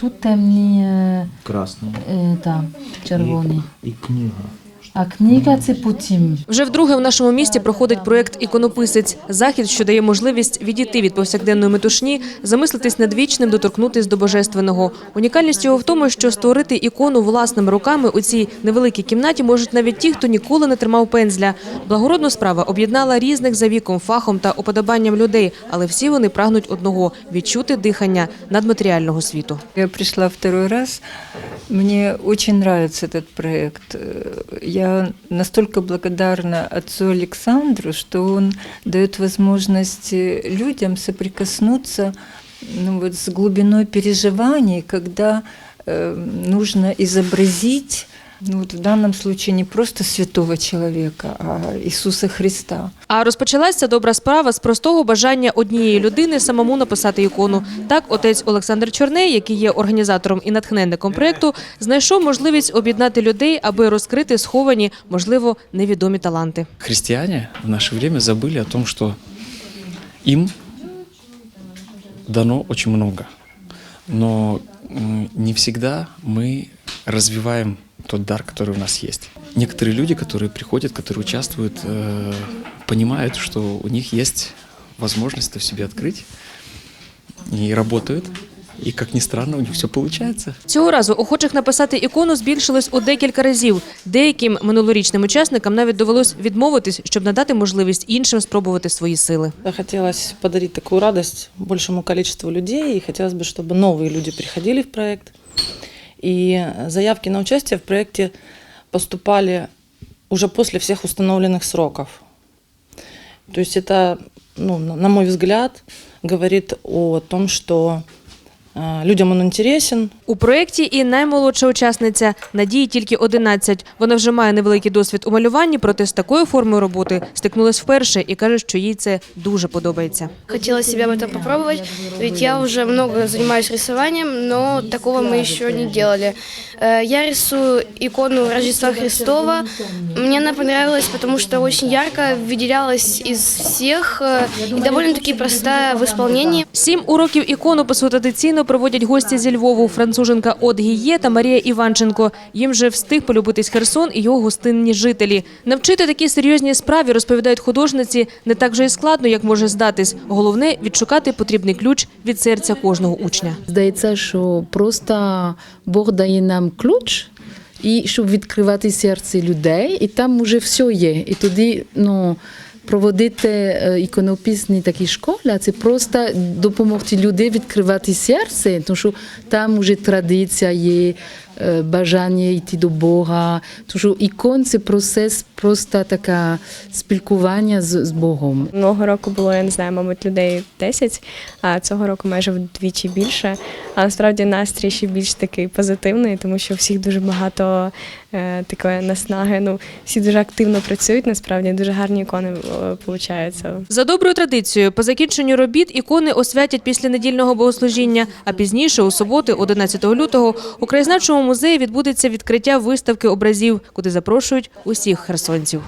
тут темні, е, Красний. е, та, червоний. І, і книга. А книга це потім. Вже вдруге в нашому місті проходить проект Іконописець захід, що дає можливість відійти від повсякденної метушні, замислитись над вічним, доторкнутись до божественного. Унікальність його в тому, що створити ікону власними руками у цій невеликій кімнаті можуть навіть ті, хто ніколи не тримав пензля. Благородна справа об'єднала різних за віком, фахом та уподобанням людей, але всі вони прагнуть одного відчути дихання надматеріального світу. Я пришла второй раз. Мне очень нравится этот проект Э, Я настолько благодарна отцу Александру, что он дает возможность э, людям соприкоснуться ну, вот, с глубиной переживаний, когда э, нужно изобразить ну, вот в данном случае не просто святого человека, а Иисуса Христа. А розпочалася добра справа з простого бажання однієї людини самому написати ікону. Так, отець Олександр Чорней, який є організатором і натхненником проєкту, знайшов можливість об'єднати людей, аби розкрити сховані, можливо, невідомі таланти. Христиане в наше время забыли о том, что им дано очень много. Но не всегда мы развиваем тот дар, который у нас есть. Некоторые люди, которые приходят, которые участвуют, э, понимают, что у них есть возможность это в себе открыть и работают. И, как ни странно, у них все получается. Цього разу охочих написати ікону збільшилось у декілька разів. Деяким минулорічним учасникам навіть довелось відмовитись, щоб надати можливість іншим спробувати свої сили. Хотелось подарить такую радость большему количеству людей, и хотелось бы, чтобы новые люди приходили в проект. И заявки на участие в проекте поступали уже после всех установленных сроков. То есть это, ну, на на мой взгляд, говорит о том, что э, людям он интересен, У проєкті і наймолодша учасниця Надії тільки 11. Вона вже має невеликий досвід у малюванні, проте з такою формою роботи стикнулась вперше і каже, що їй це дуже подобається. Хотела себя в этом попробовать, ведь я уже много занимаюсь рисованием, но такого мы еще не делали. Э, Я рисую икону Рождества Христова. Мне она понравилась, потому что очень ярко выделялась из всех э, и довольно-таки простая в исполнении. Сім уроків іконопису традиційно проводять гості зі Львову, француженка От Гіє та Марія Іванченко. Їм вже встиг полюбитись Херсон і його гостинні жителі. Навчити такій серйозній справі, розповідають художниці, не так же і складно, як може здатись. Головне – відшукати потрібний ключ від серця кожного учня. Здається, що просто Бог дає нам ключ, і щоб відкривати серце людей, і там уже все є. І тоді ну, проводити е, іконописні такі школи, це просто допомогти людей відкривати серце, тому що там вже традиція є, бажання йти до Бога. Тому ікон це процес просто таке спілкування з, з Богом. Минулого року було, я не знаю, мабуть, людей 10, а цього року майже вдвічі більше. А насправді настрій ще більш такий позитивний, тому що всіх дуже багато е, такої наснаги. Ну, всі дуже активно працюють, насправді дуже гарні ікони е, получаються. За доброю традицією, по закінченню робіт ікони освятять після недільного богослужіння, а пізніше, у суботи, 11 лютого, у краєзнавчому музеї відбудеться відкриття виставки образів, куди запрошують усіх херсонців.